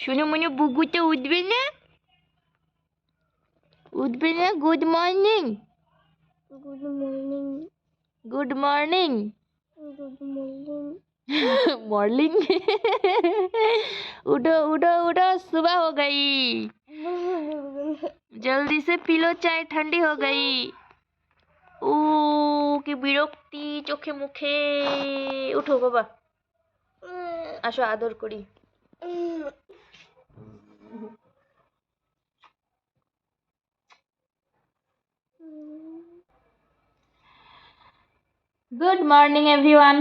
শোনো মনে বুগুতে উঠবে না উঠবে না good morning good morning good morning good morning morning उठो उठो उठो सुबह हो गई जल्दी से पी लो चाय ठंडी हो गई ও কি বিরক্তি চোখে মুখে উঠো বাবা আসো আদর করি গুড মর্নিং এভরিওয়ান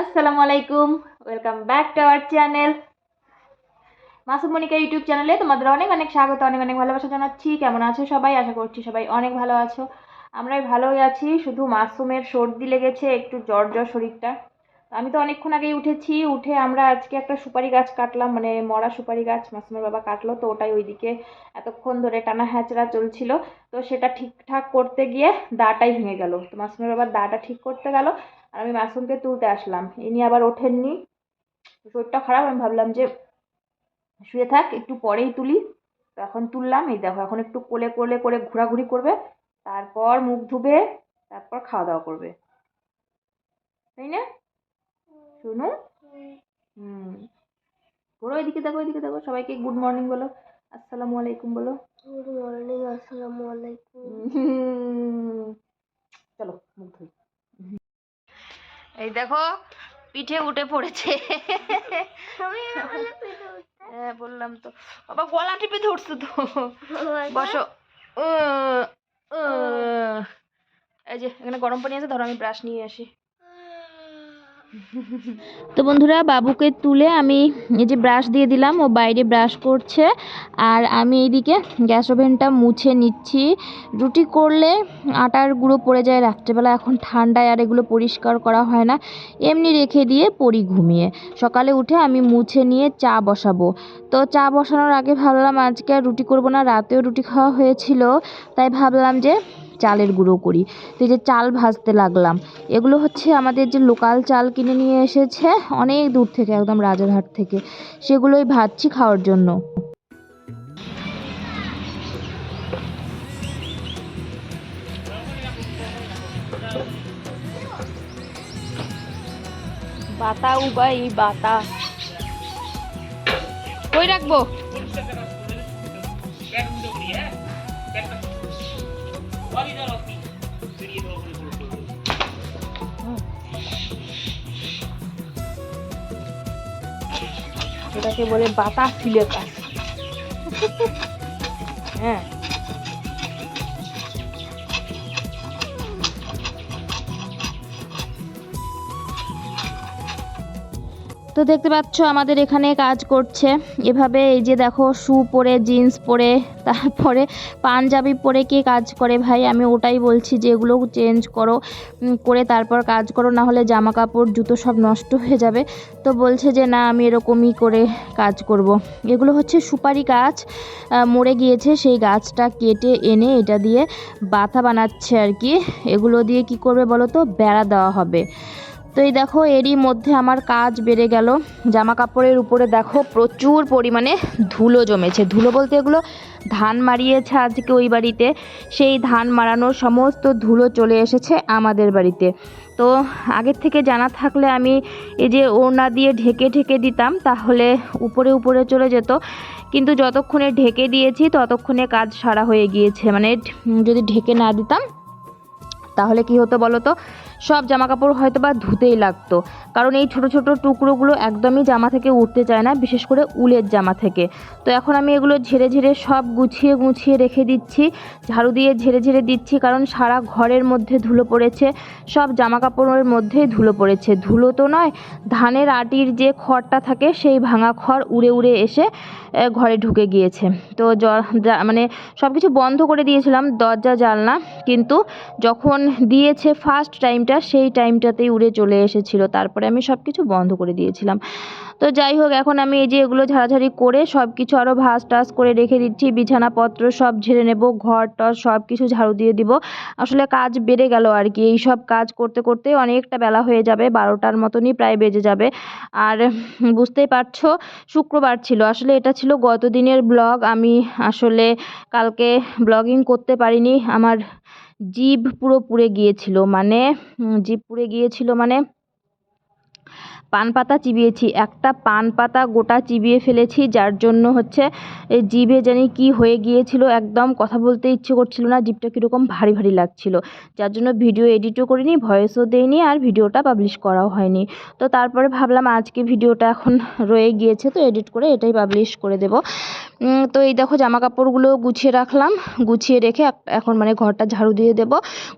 আসসালামু আলাইকুম welcome back to our channel Masum Monika YouTube চ্যানেলে তোমাদের অনেক অনেক স্বাগত, অনেক অনেক ভালোবাসা জানাচ্ছি। কেমন আছো সবাই? আশা করছি সবাই অনেক ভালো আছো। আমরাই ভালোই আছি, শুধু মাসুমের সর্দি লেগেছে, একটু জ্বর জ্বর শরীরটা। আমি তো অনেকক্ষণ আগেই উঠেছি, উঠে আমরা আজকে একটা সুপারি গাছ কাটলাম মানে মরা সুপারি গাছ, মাসুমের বাবা কাটলো, তো ওটাই ওইদিকে এতক্ষণ ধরে টানা হ্যাচড়া চলছিল, তো সেটা ঠিকঠাক করতে গিয়ে দাটাই ভেঙে গেল। তো মাসুমের বাবার দাটা ঠিক করতে গেল, আর আমি মাসুমকে তুলতে আসলাম। ইনি আবার ওঠেননি। শরীরটা খারাপ, আমি ভাবলাম যে শুয়ে থাক, একটু পরেই তুলি। তো এখন তুললাম, এই দেখো, এখন একটু কোলে কোলে করে ঘোরাঘুরি করবে, তারপর মুখ ধুবে, তারপর খাওয়া দাওয়া করবে। তাই না? শুনু। হুম। বলো এদিকে দেখো এদিকে দেখো। সবাইকে গুড মর্নিং বলো। আসসালামু আলাইকুম বলো। গুড মর্নিং আসসালামু আলাইকুম। চলো মুখ ধুই। এই দেখো পিঠে উঠে পড়েছে। আমি বলে পেটে উঠতে? হ্যাঁ বললাম তো। বাবা গলা টিপে ধরছো তো। বসো। এই যে এখানে গরম পানি আছে ধরো আমি ব্রাশ নিয়ে আসি। তো বন্ধুরা, বাবুকে তুলে আমি এই যে ব্রাশ দিয়ে দিলাম, ও বাইরে ব্রাশ করছে। আর আমি এইদিকে গ্যাস ওভেনটা মুছে নিচ্ছি। রুটি করলে আটার গুঁড়ো পড়ে যায় রাত্রেবেলা, এখন ঠান্ডায় আর এগুলো পরিষ্কার করা হয় না। এমনি রেখে দিয়ে পড়ি ঘুমিয়ে। সকালে উঠে আমি মুছে নিয়ে চা বসাবো। তো চা বসানোর আগে ভাবলাম, আজকে আর রুটি করব না, রাতেও রুটি খাওয়া হয়েছিল। তাই ভাবলাম যে চালের গুঁড়ো করি। তো যে চাল ভাজতে লাগলাম। এগুলো হচ্ছে আমাদের যে লোকাল চাল কিনে নিয়ে এসেছে, অনেক দূর থেকে, একদম রাজারহাট থেকে। সেগুলোই ভাজছি খাওয়ার জন্য। বাতা উবাই বাতা। কই রাখব? এটাকে বলে বাতা সিলেকা হ্যাঁ তো দেখতে পাচ্ছ আমাদের এখানে কাজ করছে। এভাবে এই যে দেখো, শু পরে, জিন্স পরে, তারপরে পাঞ্জাবি পরে কে কাজ করে ভাই? আমি ওটাই বলছি যে এগুলো চেঞ্জ করো করে তারপর কাজ করো, না হলে জামা কাপড় জুতো সব নষ্ট হয়ে যাবে। তো বলছে যে না, আমি এরকমই করে কাজ করব। এগুলো হচ্ছে সুপারি গাছ। মরে গিয়েছে, সেই গাছটা কেটে এনে এটা দিয়ে বাথা বানাচ্ছে আর কি। এগুলো দিয়ে কি করবে বলো তো? বেড়া দেওয়া হবে। তো এই দেখো, এরই মধ্যে আমার কাজ বেড়ে গেল। জামা কাপড়ের উপরে দেখো, প্রচুর পরিমাণে ধুলো জমেছে। ধুলো বলতে এগুলো ধান মারিয়েছে আজকে ওই বাড়িতে। সেই ধান মারানোর সমস্ত ধুলো চলে এসেছে আমাদের বাড়িতে। তো আগের থেকে জানা থাকলে আমি এই যে ওড়না দিয়ে ঢেকে ঢেকে দিতাম, তাহলে উপরে উপরে চলে যেত। কিন্তু যতক্ষণে ঢেকে দিয়েছি, ততক্ষণে কাজ সারা হয়ে গিয়েছে। মানে যদি ঢেকে না দিতাম তাহলে কি হতো বলো তো? সব জামা কাপড় হয়তো বা ধুতেই লাগতো। কারণ এই ছোট ছোট টুকরোগুলো একদমই জামা থেকে উঠতে চায় না, বিশেষ করে উলের জামা থেকে। তো এখন আমি এগুলো ঝেড়ে ঝেড়ে সব গুছিয়ে গুছিয়ে রেখে দিচ্ছি। ঝাড়ু দিয়ে ঝেড়ে ঝেড়ে দিচ্ছি কারণ সারা ঘরের মধ্যে ধুলো পড়েছে। সব জামা কাপড়ের মধ্যেই ধুলো পড়েছে। ধুলো তো নয়, ধানের আটির যে খড়টা থাকে সেই ভাঙা খড় উড়ে উড়ে এসে ঘরে ঢুকে গিয়েছে। তো মানে সব কিছু বন্ধ করে দিয়েছিলাম দরজা, জানলা। কিন্তু যখন যখন দিয়েছে ফার্স্ট টাইমটা সেই টাইমটাতেই উড়ে চলে এসেছিল। তারপরে আমি সব কিছু বন্ধ করে দিয়েছিলাম। তো যাই হোক, এখন আমি এই যে এগুলো ঝাড়াঝাড়ি করে সব কিছু আরও ভাস টাস করে রেখে দিচ্ছি। বিছানাপত্র সব ঝেড়ে নেব, ঘর টর সব কিছু ঝাড়ু দিয়ে দিব। আসলে কাজ বেড়ে গেল আর কি। এই সব কাজ করতে করতে অনেকটা বেলা হয়ে যাবে, বারোটার মতনই প্রায় বেজে যাবে। আর বুঝতেই পারছ, শুক্রবার ছিল। আসলে এটা ছিল গত দিনের ব্লগ। আমি আসলে কালকে ব্লগিং করতে পারিনি। আমার জিভ পুরো পুড়ে গিয়েছিল মানে জিভ পুড়ে গিয়েছিল মানে পান পাতা চিবিয়েছি। একটা পান পাতা গোটা চিবিয়ে ফেলেছি, যার জন্য হচ্ছে জিভে জানি কি হয়ে গিয়েছিল, একদম কথা বলতে ইচ্ছে করছিল না, জিভটা কীরকম ভারী ভারী লাগছিল। যার জন্য ভিডিও এডিটও করিনি, ভয়েসও দেইনি, আর ভিডিওটা পাবলিশ করাও হয়নি। তো তারপরে ভাবলাম, আজকে ভিডিওটা এখন রয়ে গিয়েছে, তো এডিট করে এটাই পাবলিশ করে দেব। তো এই দেখো জামা কাপড়গুলো গুছিয়ে রাখলাম। গুছিয়ে রেখে এখন মানে ঘরটা ঝাড়ু দিয়ে দেব।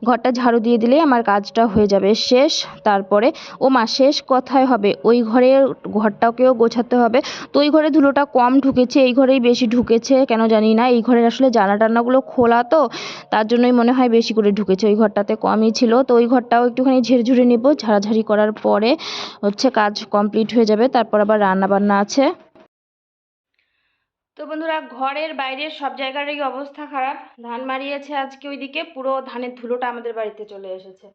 ঘরটা ঝাড়ু দিয়ে দিলেই আমার কাজটা হয়ে যাবে শেষ। তারপরে ও মা শেষ কথায় হবে ওই ঘরে ঘরটাকেও গোছাতে হবে। তো ওই ঘরে ধুলোটা কম ঢুকেছে, এই ঘরেই বেশি ঢুকেছে, কেন জানি না। এই ঘরের আসলে জানা টান্নাগুলো খোলা তো, তার জন্যই মনে হয় বেশি করে ঢুকেছে। ওই ঘরটাতে কমই ছিল। তো ওই ঘরটাও একটুখানি ঝেড়ে ঝুড়ে নেব, ঝাড়াঝাড়ি করার পরে হচ্ছে কাজ কমপ্লিট হয়ে যাবে, তারপর আবার রান্না বান্না আছে। তো বন্ধুরা, ঘরের বাইরের সব জায়গারই অবস্থা খারাপ। ধান মারিয়েছে আজকে ওইদিকে, পুরো ধানের ধুলোটা আমাদের বাড়িতে চলে এসেছে।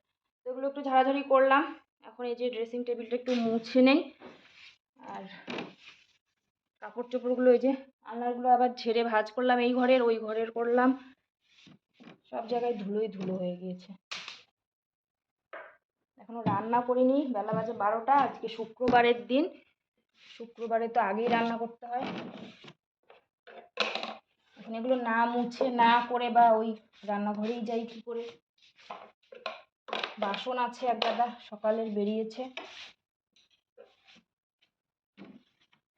তো এগুলো একটু ঝাড়াঝাড়ি করলাম। এখন এই যে ড্রেসিং টেবিলটা একটু মুছে নেই। আর কাপড় চোপড়গুলো এই যে আলনারগুলো আবার ঝেড়ে ভাঁজ করলাম এই ঘরের, ওই ঘরের করলাম। সব জায়গায় ধুলোই ধুলো হয়ে গিয়েছে। এখনও রান্না করিনি, বেলা বাজে বারোটা, আজকে শুক্রবারের দিন। শুক্রবারে তো আগেই রান্না করতে হয়। এখন এগুলো না মুছে, না করে বা ওই রান্নাঘরেই যাই কি করে। বাসন আছে এক গাদা, সকালের বেরিয়েছে।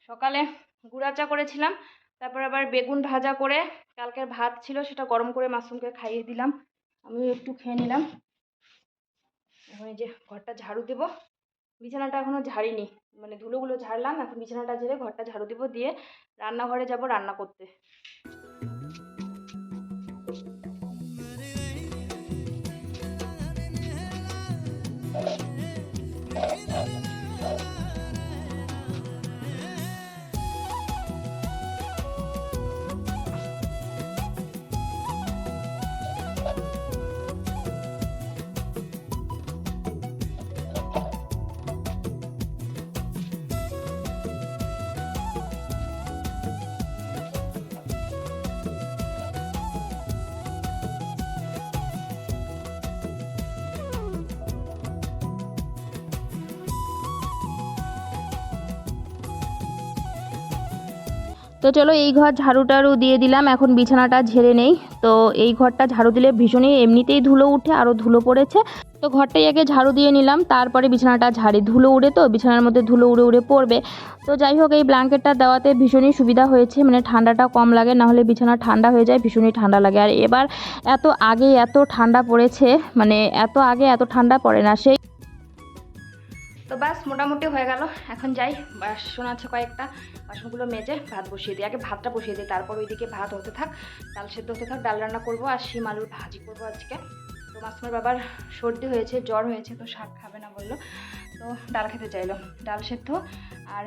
সকালে গুঁড়া চা করেছিলাম, তারপর আবার বেগুন ভাজা করে কালকের ভাত ছিল সেটা গরম করে মাশরুমকে খাইয়ে দিলাম। আমিও একটু খেয়ে নিলাম। এখন এই যে ঘরটা ঝাড়ু দেবো। বিছানাটা এখনও ঝাড়িনি মানে ধুলোগুলো ঝাড়লাম, এখন বিছানাটা ঝেড়ে ঘরটা ঝাড়ু দেবো দিয়ে রান্নাঘরে যাব রান্না করতে। Hey. তো চলো এই ঘর ঝাড়ু টাড়ু দিয়ে দিলাম, এখন বিছানাটা ঝেড়ে নেই। তো এই ঘরটা ঝাড়ু দিলে ভীষণই এমনিতেই ধুলো উঠে আরও ধুলো পড়েছে। তো ঘরটাই আগে ঝাড়ু দিয়ে নিলাম, তারপরে বিছানাটা ঝাড়ি। ধুলো উড়ে তো, বিছানার মধ্যে ধুলো উড়ে উড়ে পড়বে। তো যাই হোক, এই ব্ল্যাঙ্কেটটা দেওয়াতে ভীষণই সুবিধা হয়েছে মানে ঠান্ডাটা কম লাগে না হলে বিছানা ঠান্ডা হয়ে যায়, ভীষণই ঠান্ডা লাগে। আর এবার এত আগে এত ঠান্ডা পড়েছে মানে এত আগে এত ঠান্ডা পড়ে না, সেই তো ব্যাস, মোটামুটি হয়ে গেল। এখন যাই বাসন আছে কয়েকটা। বাসনগুলো মেজে ভাত বসিয়ে দিই। আগে ভাতটা বসিয়ে দিই, তারপর ওইদিকে ভাত হতে থাক, ডাল সেদ্ধ হতে থাক, ডাল রান্না করব আর শিম আলুর ভাজি করব আজকে। তো মাসুমের বাবার সর্দি হয়েছে, জ্বর হয়েছে, তো শাক খাবে না বলল। তো ডাল খেতে চাইলো। ডাল সেদ্ধ আর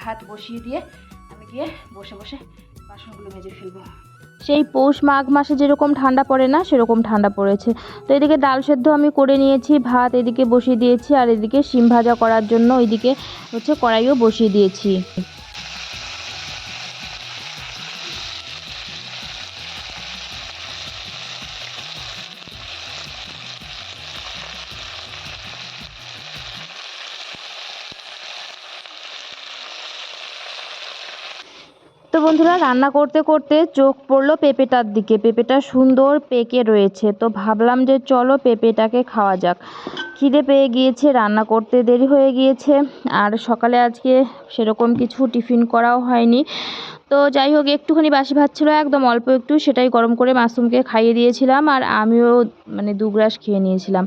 ভাত বসিয়ে দিয়ে আমি গিয়ে বসে বসে বাসনগুলো মেজে ফেলব। সেই পৌষ মাঘ মাসে যেরকম ঠান্ডা পড়ে না, সেরকম ঠান্ডা পড়েছে। তো এদিকে ডাল সেদ্ধ আমি করে নিয়েছি, ভাত এদিকে বসিয়ে দিয়েছি, আর এদিকে শিম ভাজা করার জন্য ওইদিকে হচ্ছে কড়াইও বসিয়ে দিয়েছি। তো বন্ধুরা রান্না করতে করতে চোখ পড়ল পেঁপেটার দিকে। পেঁপেটা সুন্দর পেকে রয়েছে। তো ভাবলাম যে চলো পেঁপেটাকে খাওয়া যাক। খিদে পেয়ে গিয়েছে রান্না করতে দেরি হয়ে গিয়েছে। আর সকালে আজকে সেরকম কিছু টিফিন করাও হয়নি। তো যাই হোক একটুখানি বাসি ভাত ছিল একদম অল্প একটু সেটাই গরম করে মাসুমকে খাইয়ে দিয়েছিলাম। আর আমিও মানে দু গ্রাস খেয়ে নিয়েছিলাম।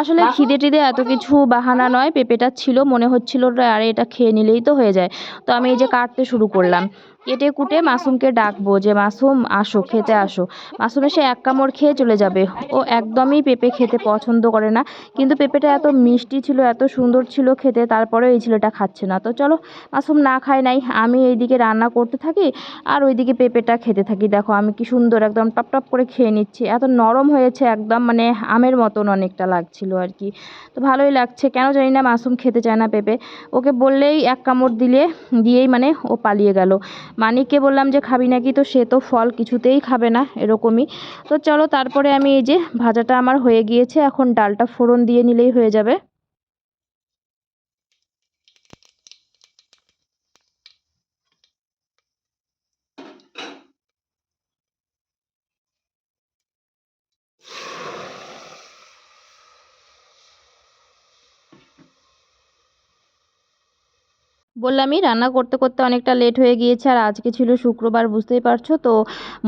আসলে খিদে টিদে এত কিছু বাহানা নয় পেঁপেটা ছিল মনে হচ্ছিল আরে এটা খেয়ে নিলেই তো হয়ে যায়। তো আমি এই যে কাটতে শুরু করলাম। কেটে কুটে মাসুমকে ডাকবো যে, মাসুম, আসো, খেতে আসো। মাসুম এসে এক কামড় খেয়ে চলে যাবে। ও একদমই পেঁপে খেতে পছন্দ করে না, কিন্তু পেঁপেটা এত মিষ্টি ছিল, এত সুন্দর ছিল খেতে, তারপরেও এই ছেলেটা খাচ্ছে না। তো চলো, মাসুম না খায় নাই, আমি এইদিকে রান্না করতে থাকি আর ওইদিকে পেঁপেটা খেতে থাকি। দেখো, আমি কি সুন্দর একদম টপ টপ করে খেয়ে নিচ্ছি। এত নরম হয়েছে, একদম মানে আমের মতন অনেকটা লাগছিল আর কি। তো ভালোই লাগছে, কেন জানি না মাসুম খেতে চায় না পেঁপে। ওকে বললেই এক কামড় দিলে, দিয়েই মানে ও পালিয়ে গেল। মানিককে বললাম যে, খাবি নাকি? তো সে তো ফল কিছুতেই খাবে না, এরকমই। তো চলো, তারপরে আমি এই যে ভাজাটা আমার হয়ে গিয়েছে, এখন ডালটা ফোড়ন দিয়ে নিলেই হয়ে যাবে। বললামই, রান্না করতে করতে অনেকটা লেট হয়ে গিয়েছে আর আজকে ছিল শুক্রবার, বুঝতেই পারছ? তো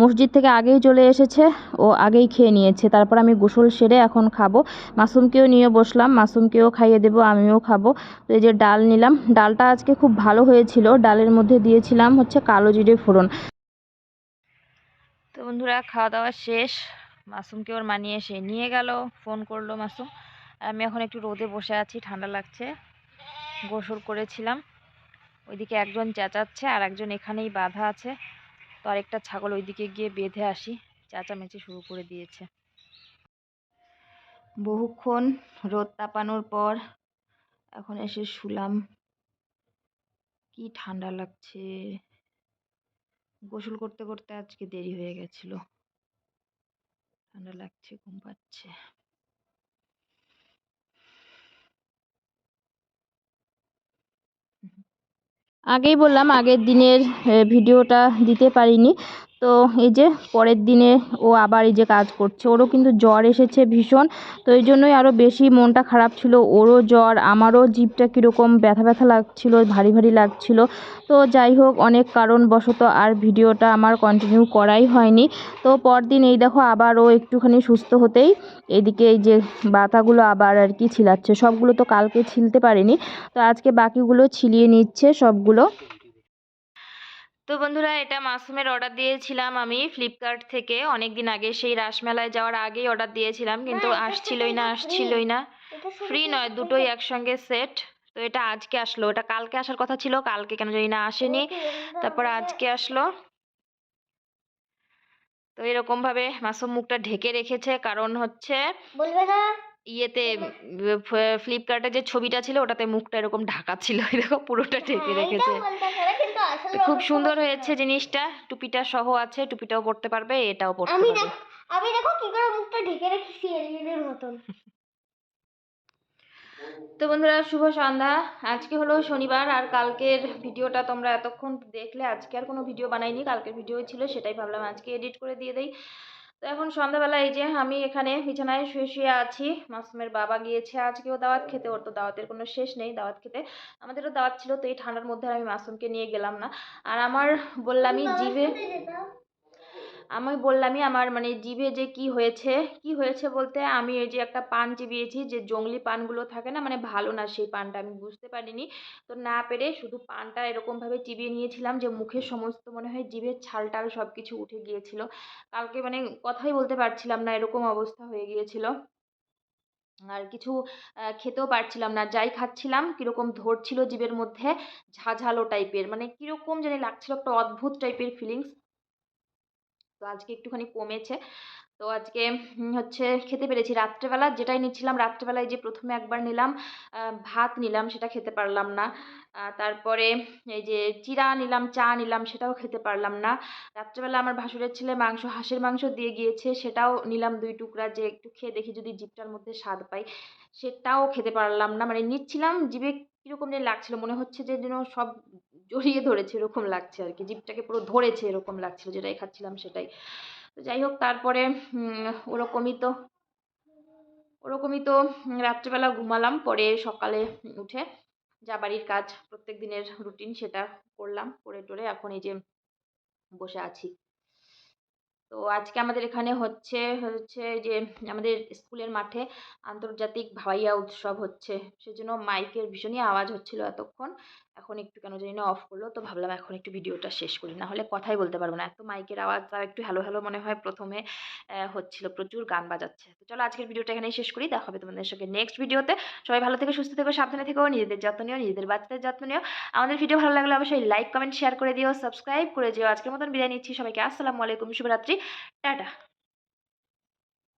মসজিদ থেকে আগেই চলে এসেছে, ও আগেই খেয়ে নিয়েছে। তারপর আমি গোসল সেরে এখন খাব। মাসুমকেও নিয়ে বসলাম, মাসুমকেও খাইয়ে দেবো, আমিও খাব। তো এই যে ডাল নিলাম, ডালটা আজকে খুব ভালো হয়েছিল। ডালের মধ্যে দিয়েছিলাম হচ্ছে কালো জিরে ফোড়ন। তো বন্ধুরা, খাওয়া দাওয়া শেষ। মাসুমকে ওর মানিয়ে এসে নিয়ে গেল ফোন করল মাসুম। আমি এখন একটু রোদে বসে আছি, ঠান্ডা লাগছে। গোসল করেছিলাম। ওইদিকে একজন চেঁচাচ্ছে আর একজন এখানেই বাঁধা আছে। তো আরেকটা ছাগল ওইদিকে গিয়ে বেঁধে আসি। চেঁচামেচি শুরু করে দিয়েছে। বহুক্ষণ রোদ তাপানোর পর এখন এসে শুলাম। কি ঠান্ডা লাগছে। গোসল করতে করতে আজকে দেরি হয়ে গেছিল। ঠান্ডা লাগছে, ঘুম পাচ্ছে। আগেই বললাম আগের দিনের ভিডিওটা দিতে পারিনি। তো এই যে পরের দিনে ও আবার এই যে কাজ করছে, ওরও কিন্তু জ্বর এসেছে ভীষণ, তো এই জন্যই আরও বেশি মনটা খারাপ ছিল, ওরও জ্বর, আমারও জিভটা কীরকম ব্যথা ব্যথা লাগছিল, ভারী ভারী লাগছিল, তো যাই হোক অনেক কারণবশত আর ভিডিওটা আমার কন্টিনিউ করাই হয়নি, তো পরদিন এই দেখো আবার ও একটুখানি সুস্থ হতেই এদিকে এই যে বাতাগুলো আবার আর কি ছিলাচ্ছে, সবগুলো তো কালকে ছিলতে পারিনি, তো আজকে বাকিগুলো ছিলিয়ে নিচ্ছে সবগুলো। তো বন্ধুরা এটা মাসুমের অর্ডার দিয়েছিলাম আমি ফ্লিপকার্ট থেকে। অনেক দিন আগে সেই রাসমেলায় যাওয়ার আগেই অর্ডার দিয়েছিলাম কিন্তু আসছিলই না আসছিলই না। ফ্রি নয় দুটোই একসঙ্গে সেট তো এটা আজকে আসলো এটা কালকে আসার কথা ছিল কালকে কেন জানি না আসেনি। তারপর আজকে আসলো। তো এরকম ভাবে মাসুম মুখটা ঢেকে রেখেছে কারণ হচ্ছে বলবে না। ইয়েতে ফ্লিপকার্টে যে ছবিটা ছিল ওটাতে মুখটা এরকম ঢাকা ছিল এরকম পুরোটা ঢেকে হ্যাঁ, রেখেছে। খুব সুন্দর হয়েছে জিনিসটা। টুপিটা সহ আছে টুপিটাও পড়তে পারবে এটাও পড়তে পারবে। আমি দেখো কি করে মুখটা ঢেকে রেখেছি এলিয়েনের মতন। তো বন্ধুরা শুভ সন্ধ্যা। আজকে হলো শনিবার আর কালকের ভিডিওটা তোমরা এতক্ষণ দেখলে। আজকে আর কোনো ভিডিও বানাইনি কালকের ভিডিও ছিল সেটাই ভাবলাম আজকে এডিট করে দিয়ে দেই। তো এখন সন্ধ্যাবেলা এই যে আমি এখানে বিছানায় শুয়ে শুয়ে আছি। মাসুমের বাবা গিয়েছে আজকেও দাওয়াত খেতে ওর তো দাওয়াতের কোনো শেষ নেই দাওয়াত খেতে। আমাদেরও দাওয়াত ছিল তো এই ঠান্ডার মধ্যে আমি মাসুমকে নিয়ে গেলাম না। আর আমার বললামই জিভে। আমি বললামই আমার মানে জিভে যে কি হয়েছে কি হয়েছে বলতে আমি এই যে একটা পান চিবিয়েছি যে জংলি পানগুলো থাকে না মানে ভালো না সেই পানটা আমি বুঝতে পারিনি। তো না পেরে শুধু পানটা এরকমভাবে চিবিয়ে নিয়েছিলাম যে মুখের সমস্ত মনে হয় জিভের ছাল টাল সব কিছু উঠে গিয়েছিল। কালকে মানে কথাই বলতে পারছিলাম না, এরকম অবস্থা হয়ে গিয়েছিল। আর কিছু খেতেও পারছিলাম না, যাই খাচ্ছিলাম, কীরকম ধরছিল জিভের মধ্যে, ঝাঝালো টাইপের মানে কীরকম জানি লাগছিল, একটা অদ্ভুত টাইপের ফিলিংস তো আজকে একটুখানি কমেছে। তো আজকে হচ্ছে খেতে পেরেছি। রাত্রেবেলা যেটাই নিচ্ছিলাম, রাত্রেবেলায় যে প্রথমে একবার নিলাম ভাত নিলাম সেটা খেতে পারলাম না। তারপরে এই যে চিড়া নিলাম, চা নিলাম সেটাও খেতে পারলাম না। রাত্রেবেলা আমার ভাসুরের ছেলে মাংস, হাঁসের মাংস দিয়ে গিয়েছে, সেটাও নিলাম দুই টুকরা যে একটু খেয়ে দেখি যদি জিভটার মধ্যে স্বাদ পাই, সেটাও খেতে পারলাম না। মানে নিচ্ছিলাম, জিভে কীরকম যেন লাগছিল, মনে হচ্ছে যে যেন সব জড়িয়ে ধরেছে এরকম লাগছে আর কি, জিভটাকে পুরো ধরেছে এরকম লাগছিল, যেটাই খাচ্ছিলাম সেটাই। তো যাই হোক, তারপরে ওরকমই তো ওরকমই তো রাত্রেবেলা ঘুমালাম, পরে সকালে উঠে যা বাড়ির কাজ, প্রত্যেক দিনের রুটিন সেটা করলাম, করে টোরে এখন এই যে বসে আছি। তো আজকে আমাদের এখানে হচ্ছে হচ্ছে যে আমাদের স্কুলের মাঠে আন্তর্জাতিক ভাইয়া উৎসব হচ্ছে, সেজন্য মাইকের ভীষণই আওয়াজ হচ্ছিল এতক্ষণ। এখন একটু কেন জানি না অফ করল, তো ভাবলাম এখন একটু ভিডিওটা শেষ করি। না হলে কথাই বলতে পারব না। এত মাইকের আওয়াজ, তাও একটু হ্যালো হ্যালো মনে হয় প্রথমে হচ্ছিল। প্রচুর গান বাজাচ্ছে। তো চলো আজকের ভিডিওটা এখানেই শেষ করি। দেখা হবে তোমাদের সঙ্গে নেক্সট ভিডিওতে। সবাই ভালো থেকে, সুস্থ থেকো, সাবধানে থেকো, নিজেদের যত্ন নিও, নিজেদের বাচ্চাদের যত্ন নিও। আমাদের ভিডিও ভালো লাগলে অবশ্যই লাইক কমেন্ট শেয়ার করে দিও সাবস্ক্রাইব করে দিও আজকের মতন বিদায় নিচ্ছি সবাইকে। আসসালামু আলাইকুম, শুভরাত্রি। টাটা।